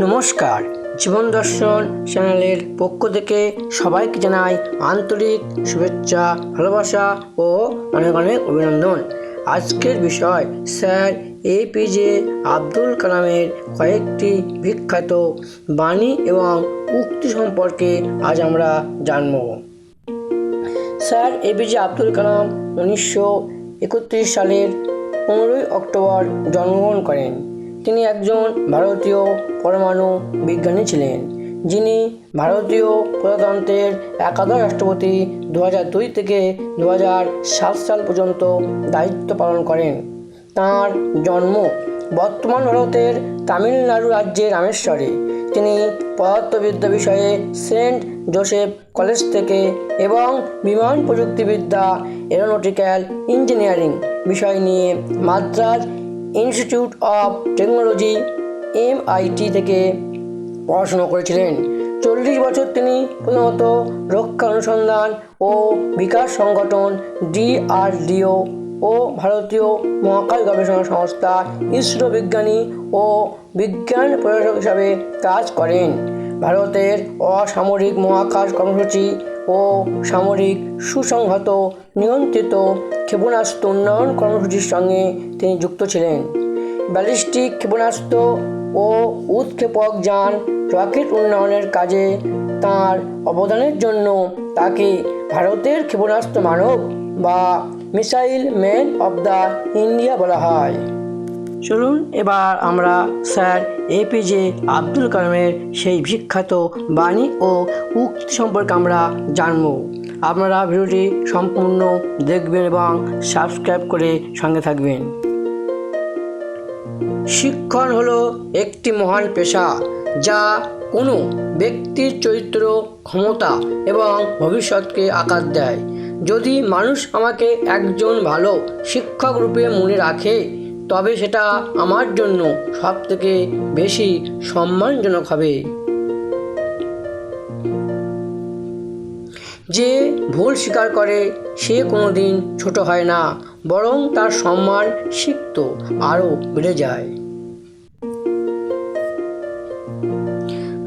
নমস্কার। জীবন দর্শন চ্যানেলের পক্ষ থেকে সবাইকে জানাই আন্তরিক শুভেচ্ছা, ভালোবাসা ও অনেক অনেক অভিনন্দন। আজকের বিষয় স্যার এপিজে আব্দুল কালামের কয়েকটি বিখ্যাত বাণী এবং উক্তি সম্পর্কে আজ আমরা জানব। স্যার এপিজে আব্দুল কালাম উনিশশো একত্রিশ সালের পনেরোই অক্টোবর জন্মগ্রহণ করেন। তিনি একজন ভারতীয় পরমাণু বিজ্ঞানী ছিলেন, যিনি ভারতীয় প্রজাতন্ত্রের একাদশ রাষ্ট্রপতি দু দুই থেকে দু সাত সাল পর্যন্ত দায়িত্ব পালন করেন। তাঁর জন্ম বর্তমান ভারতের তামিলনাড়ু রাজ্যের রামেশ্বরে। তিনি পদার্থবিদ্যা বিষয়ে সেন্ট জোসেফ কলেজ থেকে এবং বিমান প্রযুক্তিবিদ্যা এরোনটিক্যাল ইঞ্জিনিয়ারিং বিষয় নিয়ে Madras institute of technology MIT থেকে পড়াশোনা করেছিলেন। চল্লিশ বছর তিনি প্রধানত রক্ষা অনুসন্ধান ও বিকাশ সংগঠন ডিআরডিও ও ভারতীয় মহাকাশ গবেষণা সংস্থা, ইসরো বিজ্ঞানী ও বিজ্ঞান প্রশাসক হিসাবে কাজ করেন। ভারতের অসামরিক মহাকাশ কর্মসূচি ও সামরিক, সুসংহত, নিয়ন্ত্রিত ক্ষেপণাস্ত্র উন্নয়ন কর্মসূচির সঙ্গে তিনি যুক্ত ছিলেন। ব্যালিস্টিক ক্ষেপণাস্ত্র ও উৎক্ষেপক যান রকেট উন্নয়নের কাজে তার অবদানের জন্য তাকে ভারতের ক্ষেপণাস্ত্র মানব বা missile man of the India বলা হয়। চলুন এবার আমরা স্যার এপিজে আব্দুল কালামের সেই বিখ্যাত বাণী ও উক্তি সম্পর্কে আমরা জানব। আপনারা ভিডিওটি সম্পূর্ণ দেখবেন এবং সাবস্ক্রাইব করে সঙ্গে থাকবেন। শিক্ষণ হলো একটি মহান পেশা যা কোনো ব্যক্তির চরিত্র, ক্ষমতা এবং ভবিষ্যৎকে আকার দেয়। যদি মানুষ আমাকে একজন ভালো শিক্ষক রূপে মনে রাখে তবে সেটা আমার জন্য সবথেকে বেশি সম্মানজনক হবে। যে ভুল স্বীকার করে, সে কোনো দিন ছোট হয় না, বরং তার সম্মান সিক্ত আরও বেড়ে যায়।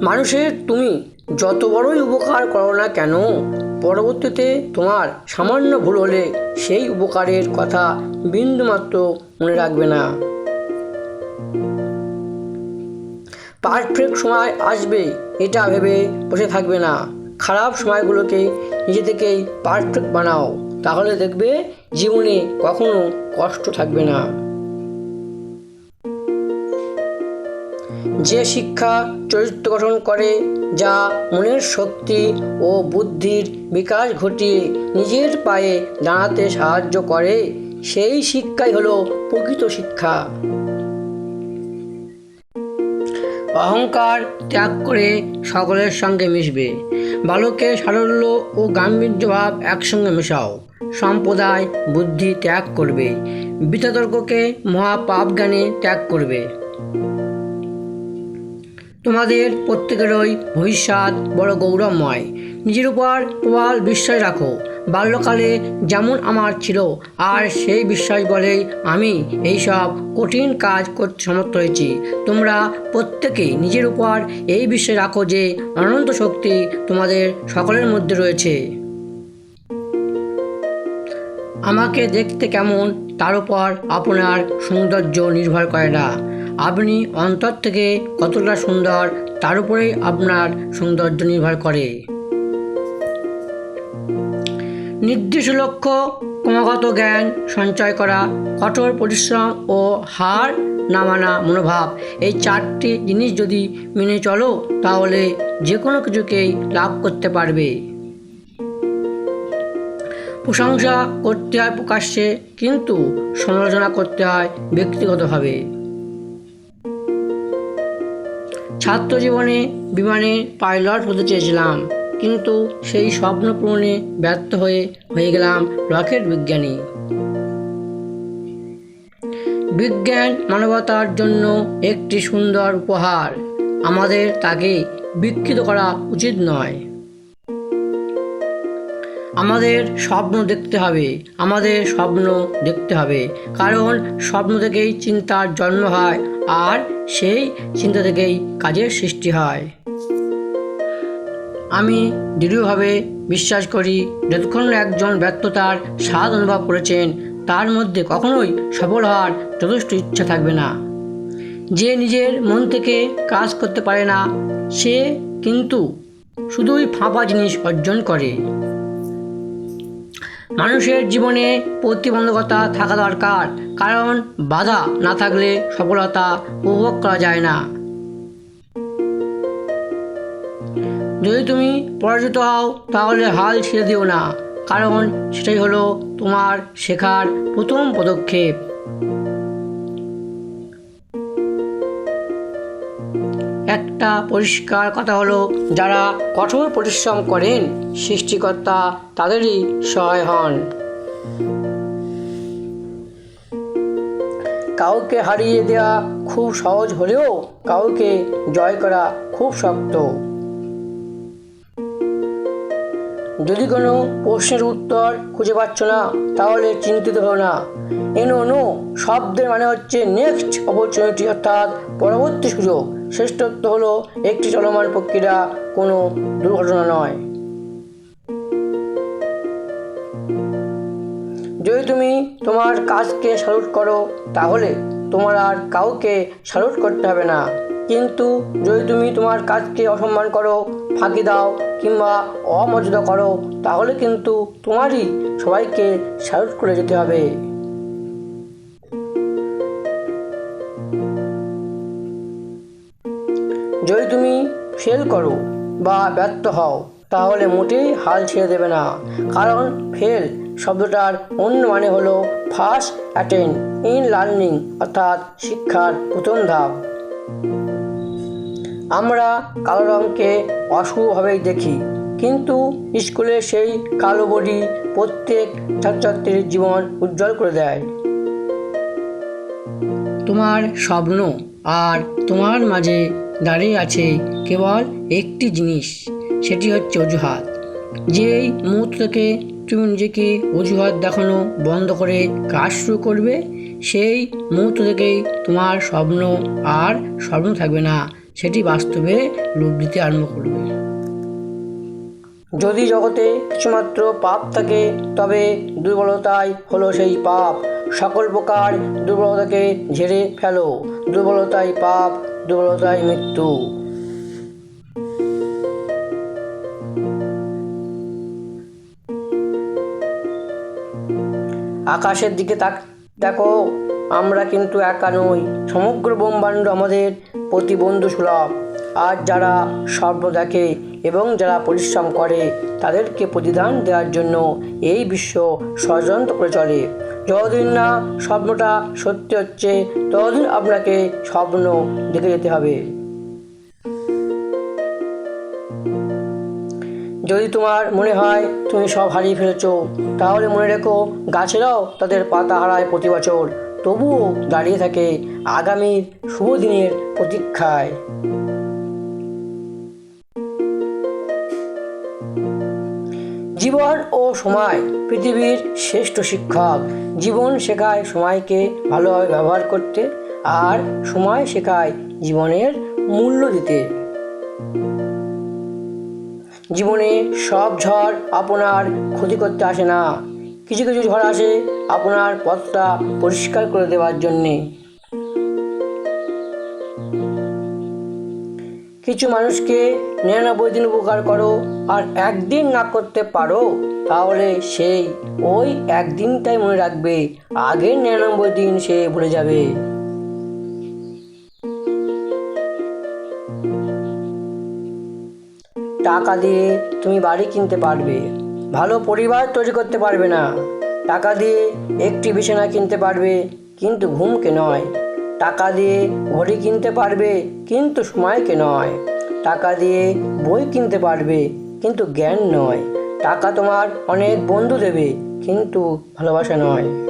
মানুষের তুমি যত বড়ই উপকার করো না কেন পরবর্তীতে তোমার সামান্য ভুল হলে সেই উপকারের কথা বিন্দুমাত্র মনে রাখবে না। পারফেক্ট সময় আসবে, এটা ভেবে বসে থাকবে না। খারাপ সময়গুলোকে নিজে থেকেই পারফেক্ট বানাও, তাহলে দেখবে জীবনে কখনো কষ্ট থাকবে না। যে শিক্ষা চরিত্র গঠন করে, যা মনের শক্তি ও বুদ্ধির বিকাশ ঘটিয়ে নিজের পায়ে দাঁড়াতে সাহায্য করে, সেই শিক্ষাই হলো প্রকৃত শিক্ষা। অহংকার ত্যাগ করে সকলের সঙ্গে মিশবে। বালকের সারল্য ও গাম্ভীর্য ভাব একসঙ্গে মেশাও। সম্প্রদায় বুদ্ধি ত্যাগ করবে। বিতর্ককে মহাপাপ জ্ঞানে ত্যাগ করবে। তোমাদের প্রত্যেকেরই ভবিষ্যৎ বড় গৌরবময়। নিজের উপর প্রবল বিশ্বাস রাখো। বাল্যকালে যেমন আমার ছিল, আর সেই বিশ্বাস বলেই আমি এইসব কঠিন কাজ করতে সমর্থ হয়েছি। তোমরা প্রত্যেকে নিজের উপর এই বিশ্বাস রাখো যে, অনন্ত শক্তি তোমাদের সকলের মধ্যে রয়েছে। আমাকে দেখতে কেমন, তার উপর আপনার সৌন্দর্য নির্ভর করে না। আপনি অন্তর থেকে কতটা সুন্দর, তার উপরেই আপনার সৌন্দর্য নির্ভর করে। নির্দিষ্ট লক্ষ্য, ক্রমাগত জ্ঞান সঞ্চয় করা, কঠোর পরিশ্রম ও হার না মানা মনোভাব। এই চারটি জিনিস যদি মেনে চলো, তাহলে যে কোনো কিছুকেই লাভ করতে পারবে। প্রশংসা করতে হয় প্রকাশ্যে, কিন্তু সমালোচনা করতে হয় ব্যক্তিগতভাবে। ছাত্র জীবনে বিমানে পাইলট হতে চেয়েছিলাম, কিন্তু সেই স্বপ্ন পূরণে ব্যর্থ হয়ে হয়ে গেলাম রকেট বিজ্ঞানী। বিজ্ঞান মানবতার জন্য একটি সুন্দর উপহার। আমাদের তাকে বিকৃত করা উচিত নয়। আমাদের স্বপ্ন দেখতে হবে, আমাদের স্বপ্ন দেখতে হবে। কারণ স্বপ্ন থেকেই চিন্তার জন্ম হয় আর সেই চিন্তা থেকেই কাজের সৃষ্টি হয়। আমি দৃঢ়ভাবে বিশ্বাস করি, যতক্ষণ একজন ব্যর্থতার স্বাদ অনুভব করেছেন, তার মধ্যে কখনোই সফল হওয়ার যথেষ্ট ইচ্ছা থাকবে না। যে নিজের মন থেকে কাজ করতে পারে না, সে কিন্তু শুধুই ফাঁপা জিনিস অর্জন করে। মানুষের জীবনে প্রতিবন্ধকতা থাকা দরকার, কারণ বাধা না থাকলে সফলতা উপভোগ করা যায় না। যদি তুমি পরাজিত হও, তাহলে হাল ছেড়ে দিও না, কারণ সেটাই হলো তোমার শেখার প্রথম পদক্ষেপ। পরিষ্কার কথা হলো, যারা কঠোর পরিশ্রম করেন, সৃষ্টিকর্তা তাদেরই সহায় হন। কাউকে হারিয়ে দেওয়া খুব সহজ হলেও কাউকে জয় করা খুব শক্ত। যদি কোনো প্রশ্নের উত্তর খুঁজে পাচ্ছ না, তাহলে চিন্তিত হও না। এনো নো শব্দের মানে হচ্ছে নেক্সট অপরচুনিটি অর্থাৎ পরবর্তী সুযোগ। শ্রেষ্ঠত্ব হলো একটি চলমান প্রক্রিয়া, কোনো দুর্ঘটনা নয়। যদি তুমি তোমার কাজকে স্যালুট করো, তাহলে তোমার আর কাউকে স্যালুট করতে হবে না। কিন্তু যদি তুমি তোমার কাজকে অসম্মান করো, ফাঁকি দাও কিংবা অমর্যাদা করো, তাহলে কিন্তু তোমারই সবাইকে স্যালুট করে যেতে হবে। যদি তুমি ফেল করো বা ব্যর্থ হও, তাহলে মোটেই হাল ছেড়ে দেবে না। কারণ ফেল শব্দটার অন্য মানে হলো ফার্স্ট অ্যাটেন্ড ইন লার্নিং অর্থাৎ শিক্ষার প্রথম ধাপ। আমরা কালো রঙকে অশুভভাবেই দেখি, কিন্তু স্কুলে সেই কালো বডি প্রত্যেক ছাত্রছাত্রীর জীবন উজ্জ্বল করে দেয়। তোমার স্বপ্ন আর তোমার মাঝে দাঁড়িয়ে আছে কেবল একটি জিনিস, সেটি হচ্ছে অজুহাত। যেই মুহূর্ত থেকে তুমি নিজেকে অজুহাত দেখানো বন্ধ করে কাজ শুরু করবে, সেই মুহূর্ত থেকেই তোমার স্বপ্ন আর স্বপ্ন থাকবে না, সেটি বাস্তবে রূপ দিতে আরম্ভ করবে। যদি জগতে কিছুমাত্র পাপ থাকে, তবে দুর্বলতাই হলো সেই পাপ। সকল প্রকার দুর্বলতাকে ঝেড়ে ফেলো। দুর্বলতাই পাপ, দুর্বলতাই মৃত্যু। আকাশের দিকে তাক, দেখো, আমরা কিন্তু একা নই। সমগ্র ব্রহ্মাণ্ড আমাদের প্রতিবন্ধু সুলভ। আর যারা স্বপ্ন দেখে এবং যারা পরিশ্রম করে, তাদেরকে প্রতিদান দেওয়ার জন্য এই বিশ্ব ষড়যন্ত্র করে চলে। যতদিন না স্বপ্নটা সত্যি হচ্ছে, ততদিন আপনাকে স্বপ্ন দেখে যেতে হবে। যদি তোমার মনে হয় তুমি সব হারিয়ে ফেলেছ, তাহলে মনে রেখো গাছেরাও তাদের পাতা হারায় প্রতি বছর। তবুও দাঁড়িয়ে থাকে আগামীর শুভ দিনের প্রতীক্ষায়। জীবন ও সময় পৃথিবীর শ্রেষ্ঠ শিক্ষক। জীবন শেখায় সময়কে ভালোভাবে ব্যবহার করতে আর সময় শেখায় জীবনের মূল্য দিতে। জীবনে সব ঝড় আপনার ক্ষতি করতে আসে না। কিছু কিছু ঝড় আসে আপনার পথটা পরিষ্কার করে দেওয়ার জন্যে। কিছু মানুষকে নিরানব্বই দিন উপকার করো আর একদিন না করতে পারো, তাহলে সেই ওই একদিনটাই মনে রাখবে। আগের নিরানব্বই দিন সে ভুলে যাবে। টাকা দিয়ে তুমি বাড়ি কিনতে পারবে। ভালো পরিবার তৈরি করতে পারবে না। টাকা দিয়ে একটি বিছানা কিনতে পারবে, কিন্তু ঘুমকে নয়। টাকা দিয়ে ঘড়ি কিনতে পারবে, কিন্তু সময়কে নয়। টাকা দিয়ে বই কিনতে পারবে, কিন্তু জ্ঞান নয়। টাকা তোমার অনেক বন্ধু দেবে, কিন্তু ভালোবাসা নয়।